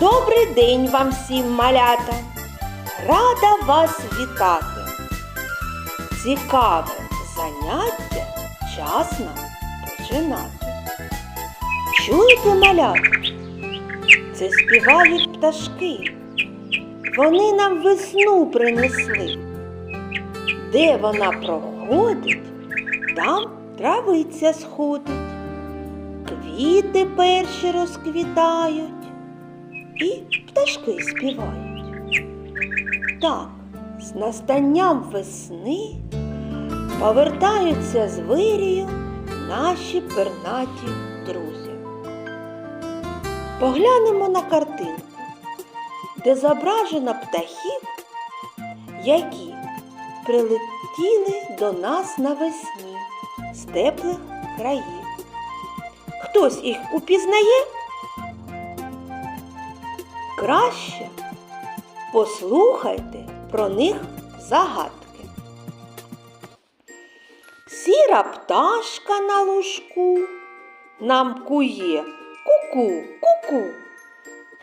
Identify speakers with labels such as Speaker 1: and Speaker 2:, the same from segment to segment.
Speaker 1: Добрий день вам всім, малята! Рада вас вітати! Цікаве заняття вчасно починати. Чуєте, малята? Це співають пташки. Вони нам весну принесли. Де вона проходить, там травиця сходить, квіти перші розквітають і пташки співають. Так, з настанням весни повертаються з вирію наші пернаті друзі. Поглянемо на картинку, де зображено птахів, які прилетіли до нас навесні з теплих країв. Хтось їх упізнає? Краще послухайте про них загадки. Сіра пташка на лужку нам кує ку-ку, ку-ку,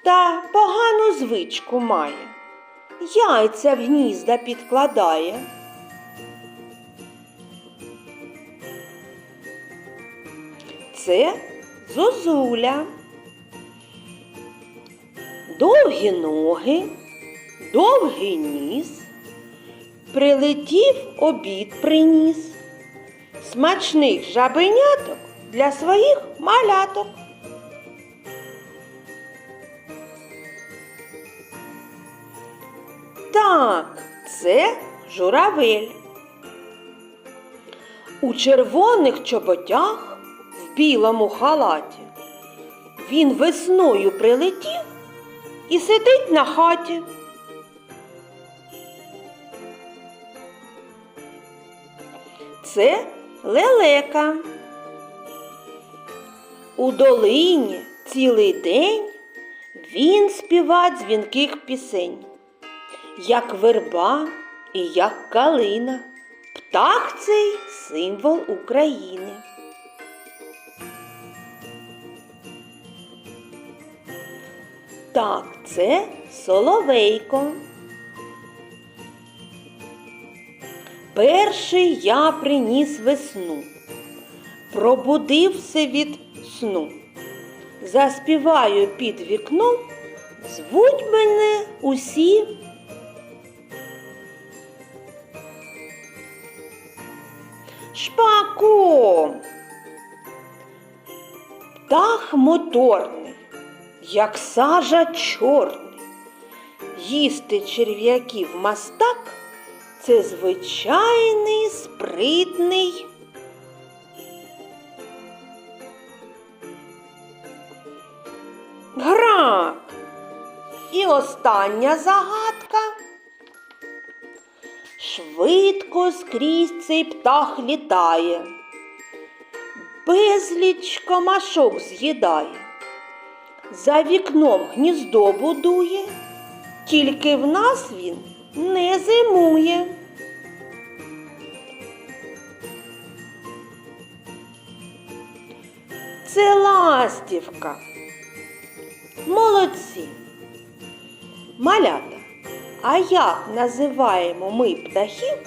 Speaker 1: та погану звичку має, яйця в гнізда підкладає. Це зозуля. Довгі ноги, довгий ніс, прилетів обід приніс, смачних жабеняток для своїх маляток. Так, це журавель. У червоних чоботях в білому халаті. Він весною прилетів і сидить на хаті. Це лелека. У долині цілий день він співа дзвінких пісень, як верба і як калина. Птах цей символ України. Так, це соловейко. Перший я приніс весну, пробудився від сну. Заспіваю під вікном, звуть мене усі. Шпаком. Птах моторний як сажа чорний. Їсти черв'яків мастак це звичайний спритний. Грак. І остання загадка. Швидко скрізь цей птах літає, безліч комашок з'їдає за вікном гніздо будує, тільки в нас він не зимує. Це ластівка. Молодці. Малята, а як називаємо ми птахів,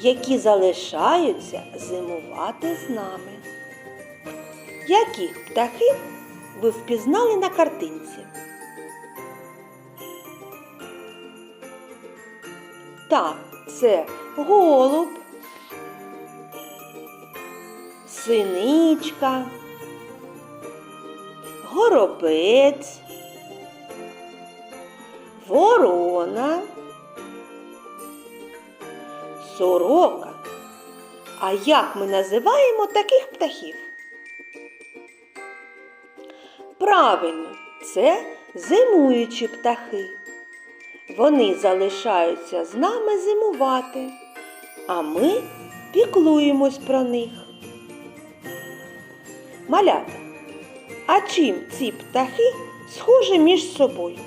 Speaker 1: які залишаються зимувати з нами? Яких птахів ви впізнали на картинці? Так, це голуб, синичка, горобець, ворона, сорока. А як ми називаємо таких птахів? Правильно, це зимуючі птахи. Вони залишаються з нами зимувати, а ми піклуємось про них. Малята, а чим ці птахи схожі між собою?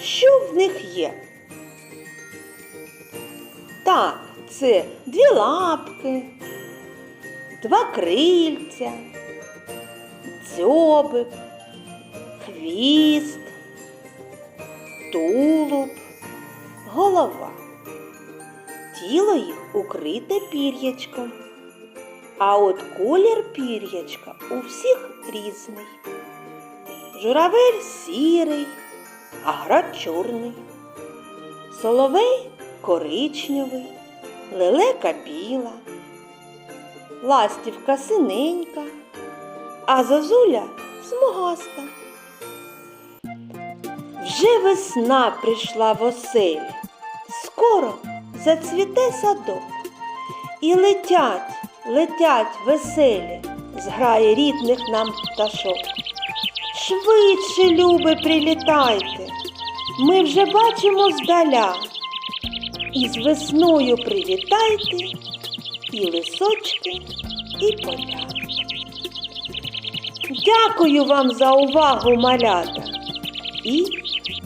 Speaker 1: Що в них є? Так, це дві лапки, два крильця, дзьобик, хвіст, тулуб, голова. Тіло їх укрите пір'ячком. А от колір пір'ячка у всіх різний. Журавель сірий, а град чорний. Соловей коричневий, лелека біла, ластівка синенька, а зозуля смугаста. Вже весна прийшла в оселі, скоро зацвіте садок. І летять, летять веселі, зграє рідних нам пташок. Швидше, любе, прилітайте, ми вже бачимо здаля. І з весною привітайте і лисочки, і поля. Дякую вам за увагу, малята, і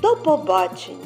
Speaker 1: до побачення!